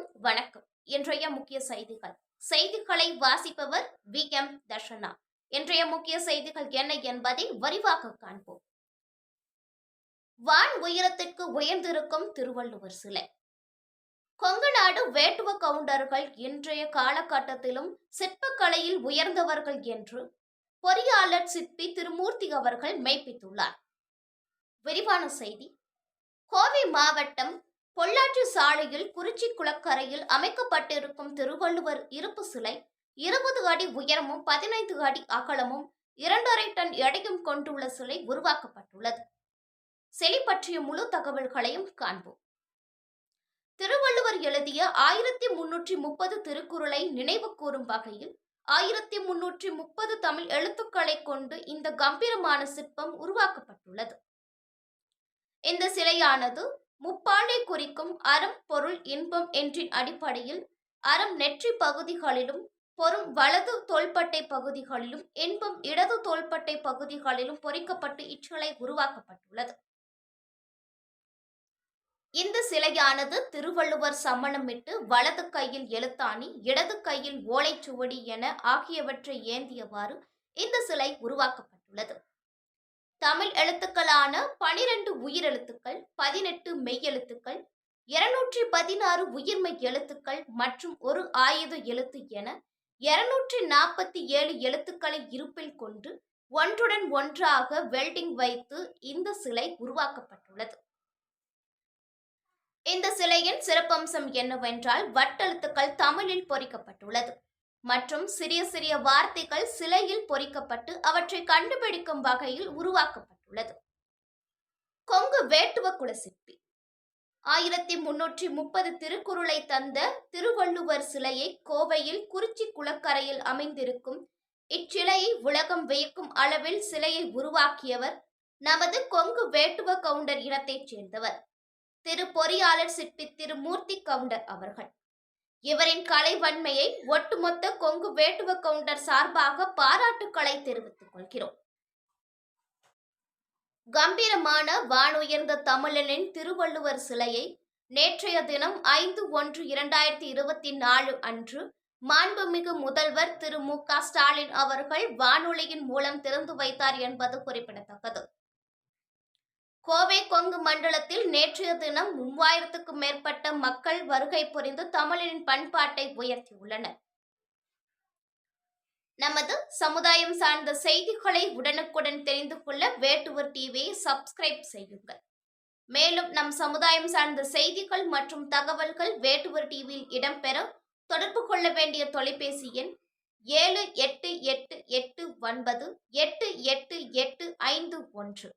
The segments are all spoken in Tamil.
அனைவருக்கும் வணக்கம். இன்றைய முக்கிய செய்திகள். செய்திகளை வாசிப்பவர் வி. எம். தர்ஷனா. இன்றைய முக்கிய செய்திகள் என்ன என்பதை விரிவாக காண்போம். வான் உயரத்திற்கு உயர்ந்திருக்கும் திருவள்ளுவர் சிலை. கொங்கு நாடு வேட்டுவ கவுண்டர்கள் இன்றைய காலகட்டத்திலும் சிற்பக்கலையில் உயர்ந்தவர்கள் என்று பொறியாளர் சிற்பி திருமூர்த்தி அவர்கள் மெய்ப்பித்துள்ளார். விரிவான செய்தி. கோவை மாவட்டம் பொள்ளாச்சி சாலையில் குறிச்சி குளக்கரையில் அமைக்கப்பட்டிருக்கும் திருவள்ளுவர் இருப்பு சிலை இருபது அடி உயரமும் பதினைந்து அடி அகலமும் இரண்டரை டன் எடையும் கொண்டுள்ள சிலை உருவாக்கப்பட்டுள்ளது. சிலை பற்றிய முழு தகவல்களையும் காண்போம். திருவள்ளுவர் எழுதிய ஆயிரத்தி முன்னூற்றி முப்பது திருக்குறளை நினைவு கூறும் வகையில் ஆயிரத்தி முன்னூற்றி முப்பது தமிழ் எழுத்துக்களை கொண்டு இந்த கம்பீரமான சிற்பம் உருவாக்கப்பட்டுள்ளது. இந்த சிலையானது முப்பாண்டை குறிக்கும் அறம் பொருள் இன்பம் என்றின் அடிப்படையில் அறம் நெற்றி பகுதிகளிலும் பொறும் வலது தோள்பட்டை பகுதிகளிலும் இன்பம் இடது தோள்பட்டை பகுதிகளிலும் பொறிக்கப்பட்டு இச்சிலை உருவாக்கப்பட்டுள்ளது. இந்த சிலையானது திருவள்ளுவர் சமணமிட்டு வலது கையில் எழுத்தாணி இடது கையில் ஓலைச்சுவடி என ஆகியவற்றை ஏந்தியவாறு இந்த சிலை உருவாக்கப்பட்டுள்ளது. தமிழ் எழுத்துக்களான பனிரெண்டு உயிரெழுத்துக்கள் பதினெட்டு மெய்யெழுத்துக்கள் இருநூற்றி பதினாறு உயிர்மெய் எழுத்துக்கள் மற்றும் ஒரு ஆயுத எழுத்து என இருநூற்றி நாற்பத்தி ஏழு எழுத்துக்களை இருப்பில் கொண்டு ஒன்றுடன் ஒன்றாக வெல்டிங் வைத்து இந்த சிலை உருவாக்கப்பட்டுள்ளது. இந்த சிலையின் சிறப்பம்சம் என்னவென்றால் வட்டெழுத்துக்கள் தமிழில் பொறிக்கப்பட்டுள்ளது. மற்றும் சிறிய சிறிய வார்த்தைகள் சிலையில் பொறிக்கப்பட்டு அவற்றை கண்டுபிடிக்கும் வகையில் உருவாக்கப்பட்டுள்ளது. கொங்கு வேட்டுவ குல சிற்பி ஆயிரத்தி முன்னூற்றி முப்பது திருக்குறளை தந்த திருவள்ளுவர் சிலையை கோவையில் குறிச்சி குளக்கரையில் அமைந்திருக்கும் இச்சிலையை உலகம் வியக்கும் அளவில் சிலையை உருவாக்கியவர் நமது கொங்கு வேட்டுவ கவுண்டர் இனத்தைச் சேர்ந்தவர். திரு பொறியாளர் சிற்பி திரு மூர்த்தி கவுண்டர் அவர்கள். இவரின் கலைவன்மையை ஒட்டுமொத்த கொங்கு வேட்டுவ கவுண்டர் சார்பாக பாராட்டுக்களை தெரிவித்துக் கொள்கிறோம். கம்பீரமான வானுயர்ந்த தமிழனின் திருவள்ளுவர் சிலையை நேற்றைய தினம் ஐந்து ஒன்று இரண்டாயிரத்தி இருபத்தி நாலு அன்று மாண்புமிகு முதல்வர் திரு மு க ஸ்டாலின் அவர்கள் வானொலியின் மூலம் திறந்து வைத்தார் என்பது குறிப்பிடத்தக்கது. கோவை கொங்கு மண்டலத்தில் நேற்றைய தினம் மூவாயிரத்துக்கும் மேற்பட்ட மக்கள் வருகை புரிந்து தமிழரின் பண்பாட்டை உயர்த்தியுள்ளனர். நமது சமுதாயம் சார்ந்த செய்திகளை உடனுக்குடன் தெரிந்து கொள்ள வேட்டுவர் டிவியை சப்ஸ்கிரைப் செய்யுங்கள். மேலும் நம் சமுதாயம் சார்ந்த செய்திகள் மற்றும் தகவல்கள் வேட்டுவர் டிவியில் இடம்பெற தொடர்பு கொள்ள வேண்டிய தொலைபேசி எண் ஏழு எட்டு எட்டு எட்டு ஒன்பது எட்டு எட்டு எட்டு ஐந்து ஒன்று.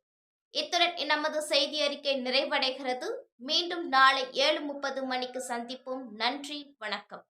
இத்துடன் நமது செய்தி அறிக்கை நிறைவடைகிறது. மீண்டும் நாளை ஏழு முப்பது மணிக்கு சந்திப்போம். நன்றி. வணக்கம்.